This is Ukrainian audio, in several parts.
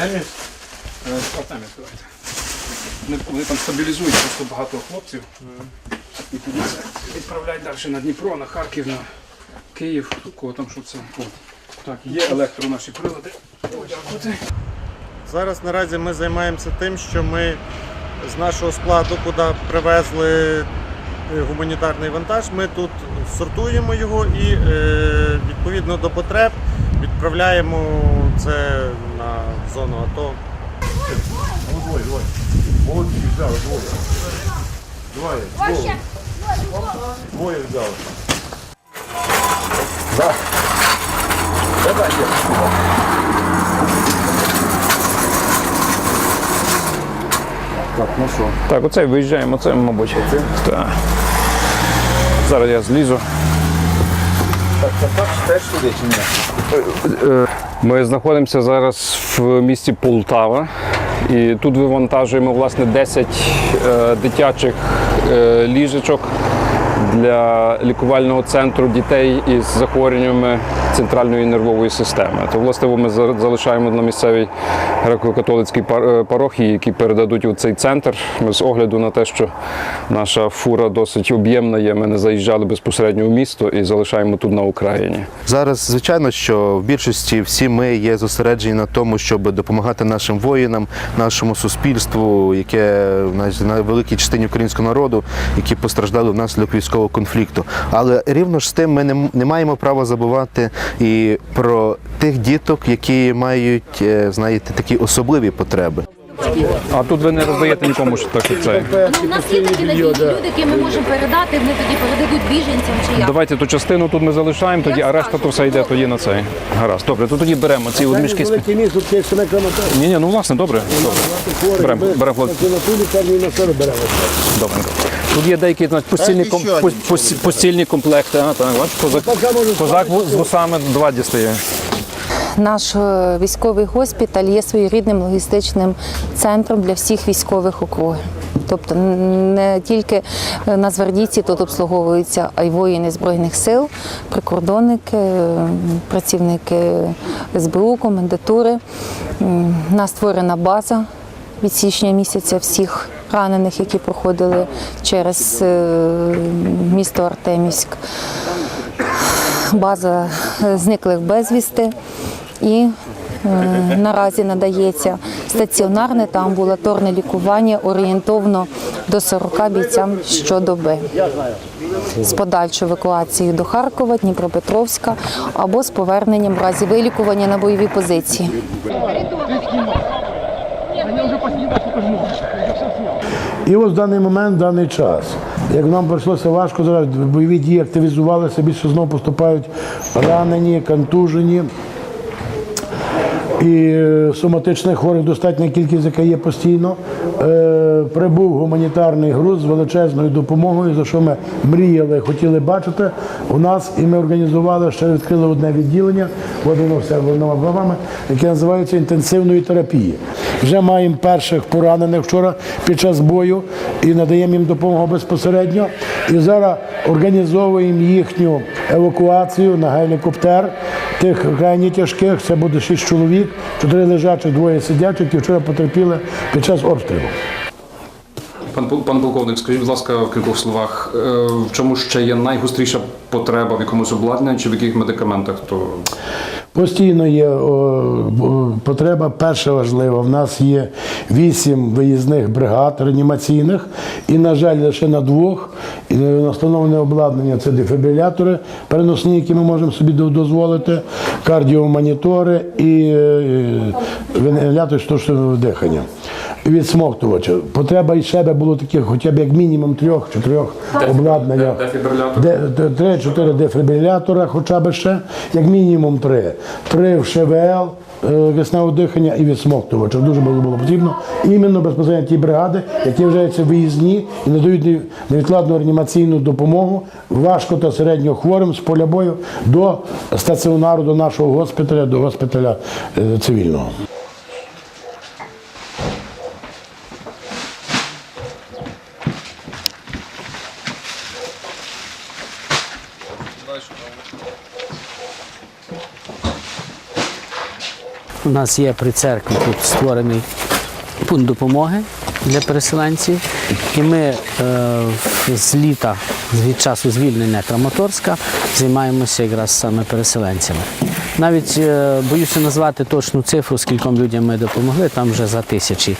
Е, Артемі, давайте. Вони, там стабілізують просто багато хлопців. І тоді відправляють далі на Дніпро, на Харків, на Київ, кого там що це. Так, є електро наші прилади. Дякувати. Зараз наразі ми займаємося тим, що ми з нашого складу, куди привезли е, гуманітарний вантаж, ми тут сортуємо його і е, відповідно до потреб відправляємо це на зону АТО. Двоє, двоє. Молодці, взяли, двоє. Двоє, двоє. Двоє взяли. Так, ну що. Так, оцей виїжджаємо, оце, мабуть. Так. Зараз я злізу. Теж сюди чи ні? Ми знаходимося зараз в місті Полтава. І тут вивантажуємо власне 10 е, дитячих е, ліжечок для лікувального центру дітей із захворюваннями центральної нервової системи. То власне ми за- залишаємо на місцевій греко-католицькій е, парохії, які передадуть у цей центр. Ми з огляду на те, що наша фура досить об'ємна є, ми не заїжджали безпосередньо в місто і залишаємо тут на Україні. Зараз, звичайно, що в більшості всі ми є зосереджені на тому, щоб допомагати нашим воїнам, нашому суспільству, яке на великій частині українського народу, які постраждали внаслідок військового конфлікту. Але рівно ж з тим ми не, не маємо права забувати і про тих діток, які мають, е, знаєте, такі особливі потреби. А тут ви не роздаєте нікому, що так як це. Ну, у нас є такі надійні люди, які ми можемо передати, вони тоді передадуть біженцям чи як. Давайте ту частину тут ми залишаємо, тоді, а решта то все йде тоді на цей. Гаразд. Добре, то тоді беремо ці от мішки. з- Велике місто, це саме крамата. Ні, ні, ну власне, добре. добре. Беремо, беремо хлопці. На ту лікарню і на себе беремо. Добре. Тут є деякі значить, постільні, ком, пос- пос- постільні комплекти. А, так, бачиш, козак, козак ву- з вусами два дістає. Наш е, військовий госпіталь є своєрідним логістичним центром для всіх військових округів. Тобто н- не тільки е, нацгвардійці тут обслуговуються, а й воїни Збройних сил, прикордонники, е, працівники СБУ, комендатури. М, У нас створена база від січня місяця всіх ранених, які проходили через е, місто Артемівськ. База е, зниклих безвісти. І е, наразі надається стаціонарне та амбулаторне лікування орієнтовно до 40 бійцям щодоби. З подальшою евакуацією до Харкова, Дніпропетровська або з поверненням в разі вилікування на бойові позиції. І ось в даний момент, в даний час, як нам прийшлося важко зараз, бойові дії активізувалися, більше знову поступають ранені, контужені. І е, соматичних хворих достатня кількість, яка є постійно. Е, прибув гуманітарний груз з величезною допомогою, за що ми мріяли, хотіли бачити у нас, і ми організували, ще відкрили одне відділення, от воно все воно вами, яке називається інтенсивної терапії. Вже маємо перших поранених вчора під час бою і надаємо їм допомогу безпосередньо. І зараз організовуємо їхню евакуацію на гелікоптер тих крайні тяжких. Це буде шість чоловік, чотири лежачих, двоє сидячих, які вчора потерпіли під час обстрілу. Пан, пан полковник, скажіть, будь ласка, в кількох словах, е, в чому ще є найгостріша потреба в якомусь обладнанні чи в яких медикаментах? То Постійно є о, потреба. Перша важлива. В нас є вісім виїзних бригад реанімаційних, і, на жаль, лише на двох І, е, обладнання це дефібрилятори переносні, які ми можемо собі до- дозволити, кардіомонітори і е, вентилятор штучного дихання. Відсмоктувача. Потреба і ще би було таких, хоча б як мінімум трьох-чотирьох обладнання. Три-чотири дефібрилятора, хоча б ще, як мінімум три. Три в ШВЛ, е, кисневого дихання і відсмоктувача. Дуже було, було потрібно. Іменно безпосередньо ті бригади, які вважаються виїзні і надають невідкладну реанімаційну допомогу важко та середньо хворим з поля бою до стаціонару, до нашого госпіталя, до госпіталя е, цивільного. У нас є при церкві тут створений пункт допомоги для переселенців. І ми е, з літа, від часу звільнення Краматорська, займаємося якраз саме переселенцями. Навіть е, боюся назвати точну цифру, скільком людям ми допомогли, там вже за тисячі,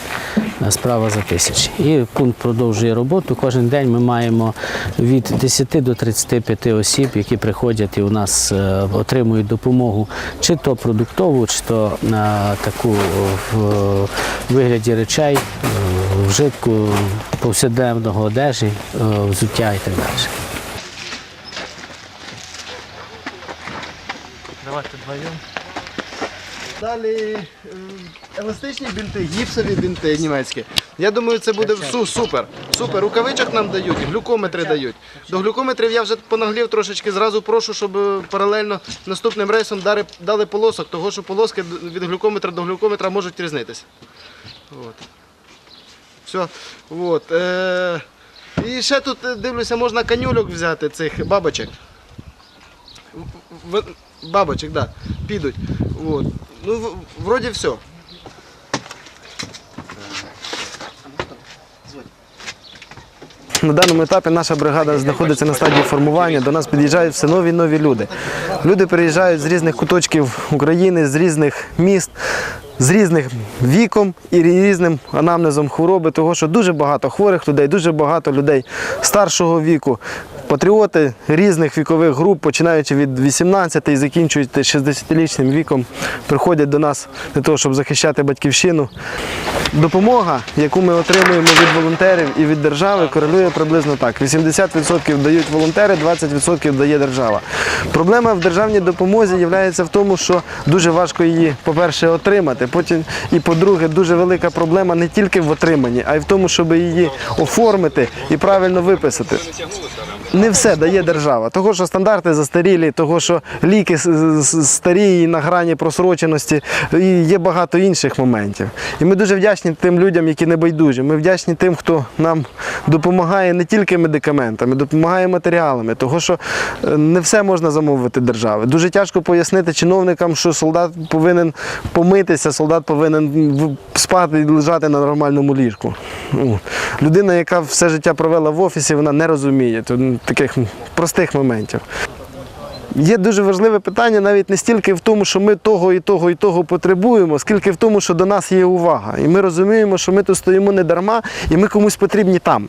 е, справа за тисячі. І пункт продовжує роботу. Кожен день ми маємо від 10 до 35 осіб, які приходять і у нас е, отримують допомогу, чи то продуктову, чи то е, таку в вигляді речей, вжитку повсякденного одежі, взуття і так далі. Далі е, еластичні бінти, гіпсові бінти німецькі. Я думаю, це буде су- супер. Супер. Рукавичок нам дають, глюкометри дають. До глюкометрів я вже понаглів трошечки. Зразу прошу, щоб е, паралельно наступним рейсом дали, дали полосок, того що полоски від глюкометра до глюкометра можуть різнитися. От. Все. От. Е, і ще тут е, дивлюся, можна канюльок взяти цих бабочок. Бабочек, да, підуть. Вот. Ну, вроді все. На даному етапі наша бригада знаходиться на стадії формування. До нас під'їжджають все нові і нові люди. Люди приїжджають з різних куточків України, з різних міст, з різних віком і різним анамнезом хвороби, того що дуже багато хворих людей, дуже багато людей старшого віку. Патріоти різних вікових груп, починаючи від 18 і закінчуючи 60-річним віком, приходять до нас для того, щоб захищати батьківщину. Допомога, яку ми отримуємо від волонтерів і від держави, корелює приблизно так: 80% дають волонтери, 20% дає держава. Проблема в державній допомозі є в тому, що дуже важко її, по-перше, отримати. Потім, і по-друге, дуже велика проблема не тільки в отриманні, а й в тому, щоб її оформити і правильно виписати. Не все дає держава. Того, що стандарти застарілі, того, що ліки старі і на грані просроченості, і є багато інших моментів. І ми дуже вдячні тим людям, які не байдужі. Ми вдячні тим, хто нам допомагає не тільки медикаментами, допомагає матеріалами. Того, що е, не все можна замовити держави. Дуже тяжко пояснити чиновникам, що солдат повинен помитися, солдат повинен спати і лежати на нормальному ліжку. Ну, Людина, яка все життя провела в офісі, вона не розуміє таких простих моментів. Є дуже важливе питання навіть не стільки в тому, що ми того і того і того потребуємо, скільки в тому, що до нас є увага. І ми розуміємо, що ми тут стоїмо не дарма, і ми комусь потрібні там.